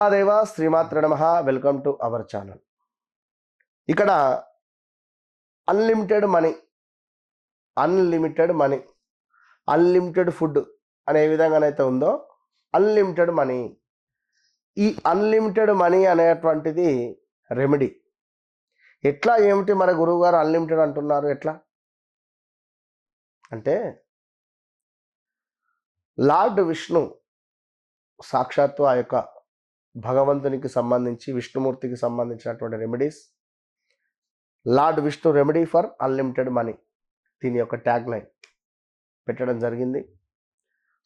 దేవ శ్రీమాత్ర నమ. Welcome to our channel. ఇక్కడ unlimited money unlimited money unlimited food అనే విధంగానైతే ఉందో అన్లిమిటెడ్ మనీ. ఈ అన్లిమిటెడ్ మనీ అనేటువంటిది రెమెడీ. ఎట్లా ఏమిటి మన గురువు గారు అన్లిమిటెడ్ అంటున్నారు ఎట్లా? అంటే లార్డ్ విష్ణు సాక్షాత్తు ఆ యొక్క భగవంతునికి సంబంధించి విష్ణుమూర్తికి సంబంధించినటువంటి remedies lord Vishnu remedy for unlimited money దీని యొక్క ట్యాగ్ లైన్ పెట్టడం జరిగింది.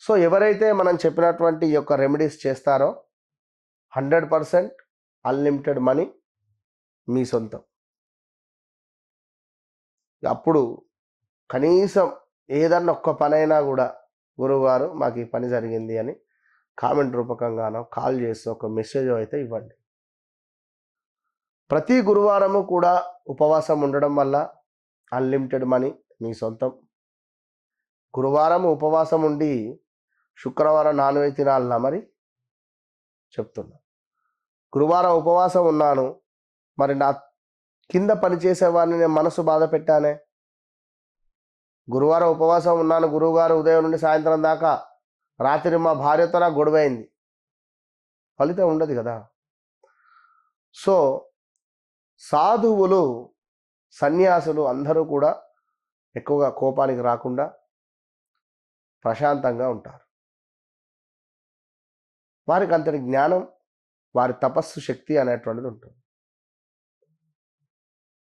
సో ఎవరైతే మనం చెప్పినటువంటి ఈ యొక్క రెమెడీస్ చేస్తారో హండ్రెడ్ పర్సెంట్ అన్లిమిటెడ్ మనీ మీ సొంతం. అప్పుడు కనీసం ఏదన్నా ఒక్క పనైనా కూడా గురువుగారు మాకు ఈ పని జరిగింది అని కామెంట్ రూపకంగానో కాల్ చేసి ఒక మెసేజ్ అయితే ఇవ్వండి. ప్రతి గురువారము కూడా ఉపవాసం ఉండడం వల్ల అన్లిమిటెడ్ మనీ మీ సొంతం. గురువారం ఉపవాసం ఉండి శుక్రవారం నాన్ వెజ్ తినాలన్నా మరి? చెప్తున్నా. గురువారం ఉపవాసం ఉన్నాను. మరి నా కింద పనిచేసేవాడిని నేను మనసు బాధ పెట్టానే? గురువారం ఉపవాసం ఉన్నాను. గురువుగారు ఉదయం నుండి సాయంత్రం దాకా రాత్రి మా భార్యతో నాకు గొడవైంది. ఫలితం ఉండదు కదా. సో సాధువులు సన్యాసులు అందరూ కూడా ఎక్కువగా కోపానికి రాకుండా ప్రశాంతంగా ఉంటారు. వారికి అంతటి జ్ఞానం వారి తపస్సు శక్తి అనేటువంటిది ఉంటుంది.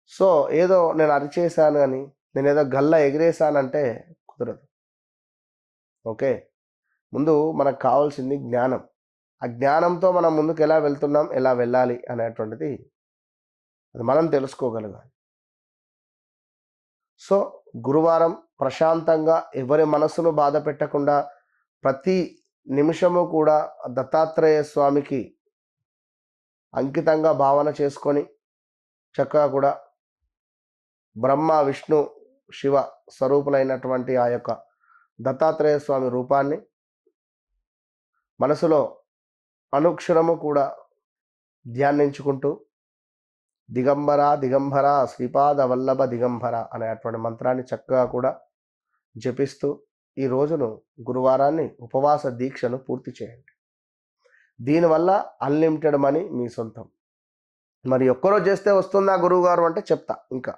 సో ఏదో నేను అరిచేశాను అని నేను ఏదో గల్ల ఎగిరేశానంటే కుదరదు. ఓకే? ముందు మనకు కావాల్సింది జ్ఞానం. ఆ జ్ఞానంతో మనం ముందుకు ఎలా వెళ్తున్నాం ఎలా వెళ్ళాలి అనేటువంటిది అది మనం తెలుసుకోగలగాలి. సో గురువారం ప్రశాంతంగా ఎవరి మనసును బాధ పెట్టకుండా ప్రతి నిమిషము కూడా దత్తాత్రేయ స్వామికి అంకితంగా భావన చేసుకొని చక్కగా కూడా బ్రహ్మ విష్ణు శివ స్వరూపులైనటువంటి ఆ యొక్క దత్తాత్రేయ స్వామి రూపాన్ని మనసులో అనుక్షరము కూడా ధ్యానించుకుంటూ దిగంబర దిగంబర శ్రీపాద వల్లభ దిగంబర అనేటువంటి మంత్రాన్ని చక్కగా కూడా జపిస్తూ ఈ రోజును గురువారాన్ని ఉపవాస దీక్షను పూర్తి చేయండి. దీనివల్ల అన్లిమిటెడ్ మనీ మీ సొంతం. మరి ఒక్కరోజు చేస్తే వస్తుందా గురువుగారు అంటే చెప్తా ఇంకా.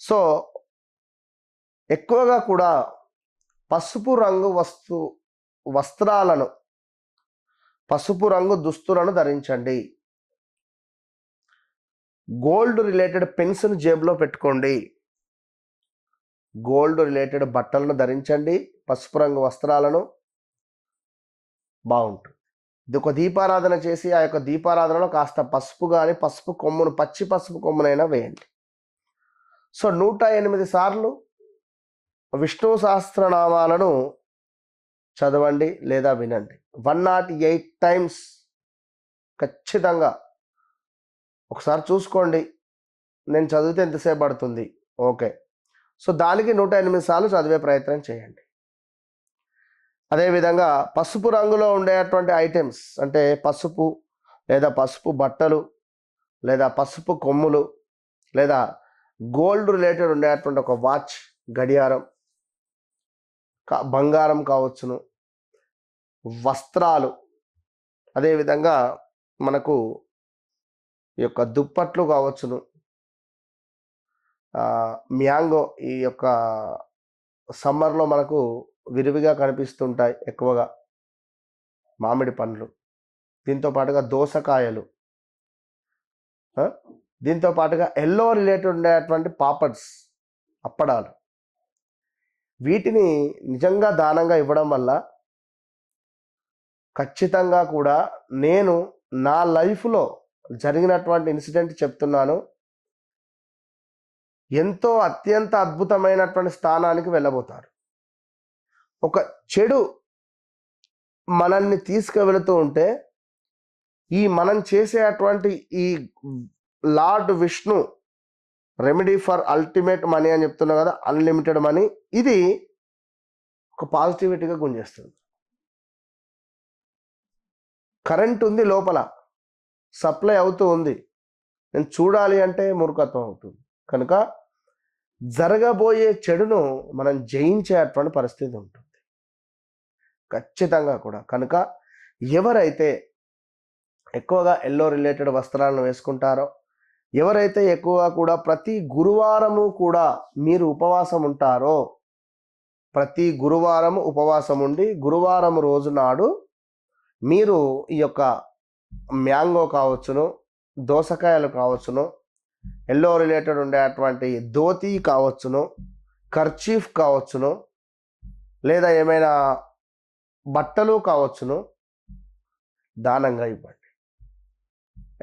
సో ఎక్కువగా కూడా పసుపు రంగు వస్తు వస్త్రాలను పసుపు రంగు దుస్తులను ధరించండి. గోల్డ్ రిలేటెడ్ పెన్స్ను జేబులో పెట్టుకోండి. గోల్డ్ రిలేటెడ్ బట్టలను ధరించండి. పసుపు రంగు వస్త్రాలను. బాగుంటుంది. ఇది ఒక దీపారాధన చేసి ఆ యొక్క దీపారాధనలో కాస్త పసుపు కానీ పసుపు కొమ్మును పచ్చి పసుపు కొమ్మునైనా వేయండి. సో నూట ఎనిమిది సార్లు విష్ణు సహస్రనామాలను చదవండి లేదా వినండి. వన్ నాట్ ఎయిట్ టైమ్స్ ఖచ్చితంగా ఒకసారి చూసుకోండి. నేను చదివితే ఎంతసేపు పడుతుంది? ఓకే. సో దానికి నూట ఎనిమిది సార్లు చదివే ప్రయత్నం చేయండి. అదేవిధంగా పసుపు రంగులో ఉండేటువంటి ఐటమ్స్ అంటే పసుపు లేదా పసుపు బట్టలు లేదా పసుపు కొమ్ములు లేదా గోల్డ్ రిలేటెడ్ ఉండేటువంటి ఒక వాచ్ గడియారం బంగారం కావచ్చును. వస్త్రాలు. అదేవిధంగా మనకు ఈ యొక్క దుప్పట్లు కావచ్చును. మ్యాంగో ఈ యొక్క సమ్మర్లో మనకు విరివిగా కనిపిస్తుంటాయి ఎక్కువగా మామిడి పండ్లు. దీంతో పాటుగా దోసకాయలు. దీంతో పాటుగా ఎల్లో రిలేటెడ్ ఉండేటువంటి పాపడ్స్ అప్పడాలు. వీటిని నిజంగా దానంగా ఇవ్వడం వల్ల ఖచ్చితంగా కూడా నేను నా లైఫ్లో జరిగినటువంటి ఇన్సిడెంట్ చెప్తున్నాను. ఎంతో అత్యంత అద్భుతమైనటువంటి స్థానానికి వెళ్ళబోతారు. ఒక చెడు మనల్ని తీసుకువెళుతూ ఉంటే ఈ మనం చేసే అటువంటి ఈ lord Vishnu remedy for ultimate money అని చెప్తున్నా కదా అన్లిమిటెడ్ మనీ ఇది ఒక పాజిటివిటీగా గుంజేస్తుంది. కరెంట్ ఉంది లోపల. సప్లై అవుతూ ఉంది. నేను చూడాలి అంటే మూర్ఖత్వం అవుతుంది. కనుక జరగబోయే చెడును మనం జయించేటువంటి పరిస్థితి ఉంటుంది. ఖచ్చితంగా కూడా. కనుక ఎవరైతే ఎక్కువగా ఎల్లో రిలేటెడ్ వస్త్రాలను వేసుకుంటారో ఎవరైతే ఎక్కువగా కూడా ప్రతి గురువారము కూడా మీరు ఉపవాసం ఉంటారో ప్రతి గురువారం ఉపవాసం ఉండి గురువారం రోజు నాడు మీరు ఈ యొక్క మ్యాంగో కావచ్చును దోసకాయలు కావచ్చును ఎల్లో రిలేటెడ్ ఉండేటువంటి ధోతి కావచ్చును కర్చీఫ్ కావచ్చును లేదా ఏమైనా బట్టలు కావచ్చును దానంగా ఇవ్వండి.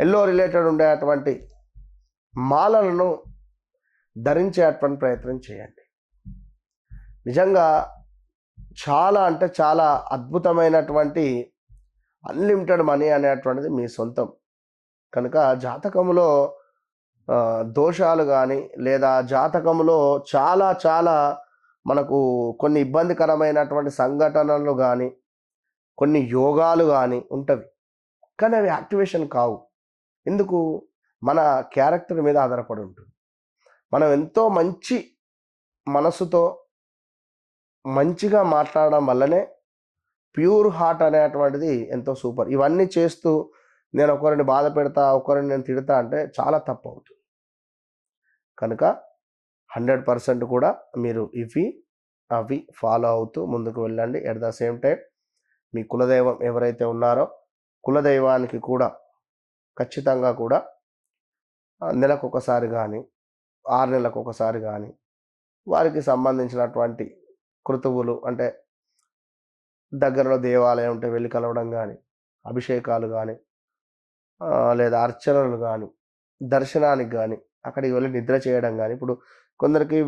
ఎల్లో రిలేటెడ్ ఉండేటువంటి మాలలను ధరించేటువంటి ప్రయత్నం చేయండి. నిజంగా చాలా అంటే చాలా అద్భుతమైనటువంటి అన్లిమిటెడ్ మనీ అనేటువంటిది మీ సొంతం. కనుక జాతకంలో దోషాలు కానీ లేదా జాతకంలో చాలా చాలా మనకు కొన్ని ఇబ్బందికరమైనటువంటి సంఘటనలు కానీ కొన్ని యోగాలు కానీ ఉంటవి. కానీ అవి యాక్టివేషన్ కావు. ఎందుకు? మన క్యారెక్టర్ మీద ఆధారపడి ఉంటుంది. మనం ఎంతో మంచి మనసుతో మంచిగా మాట్లాడడం వల్లనే ప్యూర్ హార్ట్ అనేటువంటిది ఎంతో సూపర్. ఇవన్నీ చేస్తూ నేను ఒకరిని బాధ పెడతా ఒకరిని నేను తిడతా అంటే చాలా తప్పు అవుతుంది. కనుక హండ్రెడ్ పర్సెంట్ కూడా మీరు ఇవి అవి ఫాలో అవుతూ ముందుకు వెళ్ళండి. ఎట్ ద సేమ్ టైం మీ కులదైవం ఎవరైతే ఉన్నారో కులదైవానికి కూడా ఖచ్చితంగా కూడా నెలకొకసారి నెలకు ఒకసారి కానీ ఆరు నెలలకు ఒకసారి కానీ వారికి సంబంధించినటువంటి కృతువులు అంటే దగ్గరలో దేవాలయం ఉంటే వెళ్ళి కలవడం కానీ అభిషేకాలు కానీ లేదా అర్చనలు కానీ దర్శనానికి కానీ అక్కడికి వెళ్ళి నిద్ర చేయడం కానీ ఇప్పుడు కొందరికి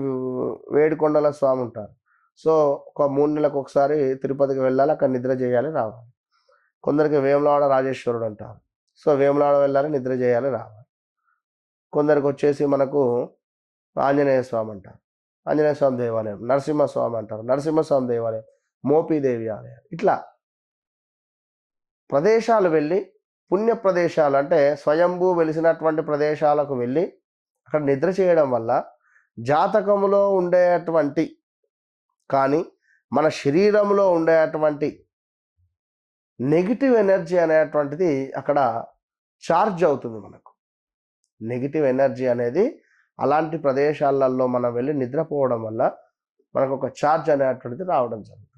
వేడికొండల స్వామి ఉంటారు. సో ఒక మూడు నెలలకు ఒకసారి తిరుపతికి వెళ్ళాలి అక్కడ నిద్ర చేయాలి రావాలి. కొందరికి వేములవాడ రాజేశ్వరుడు అంటారు. సో వేములవాడ వెళ్ళాలి నిద్ర చేయాలి రావాలి. కొందరికి వచ్చేసి మనకు ఆంజనేయ స్వామి అంటారు. ఆంజనేయ స్వామి దేవాలయం నరసింహస్వామి అంటారు. నరసింహస్వామి దేవాలయం. మోపీదేవి ఆలయం ఇట్లా ప్రదేశాలు వెళ్ళి పుణ్య ప్రదేశాలు అంటే స్వయంభూ వెలిసినటువంటి ప్రదేశాలకు వెళ్ళి అక్కడ నిద్ర చేయడం వల్ల జాతకములో ఉండేటువంటి కానీ మన శరీరంలో ఉండేటువంటి నెగిటివ్ ఎనర్జీ అనేటువంటిది అక్కడ ఛార్జ్ అవుతుంది మనకు. నెగిటివ్ ఎనర్జీ అనేది అలాంటి ప్రదేశాలలో మనం వెళ్ళి నిద్రపోవడం వల్ల మనకు ఒక ఛార్జ్ అనేటువంటిది రావడం జరుగుతుంది.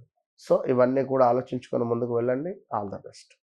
సో ఇవన్నీ కూడా ఆలోచించుకొని ముందుకు వెళ్ళండి. All the best.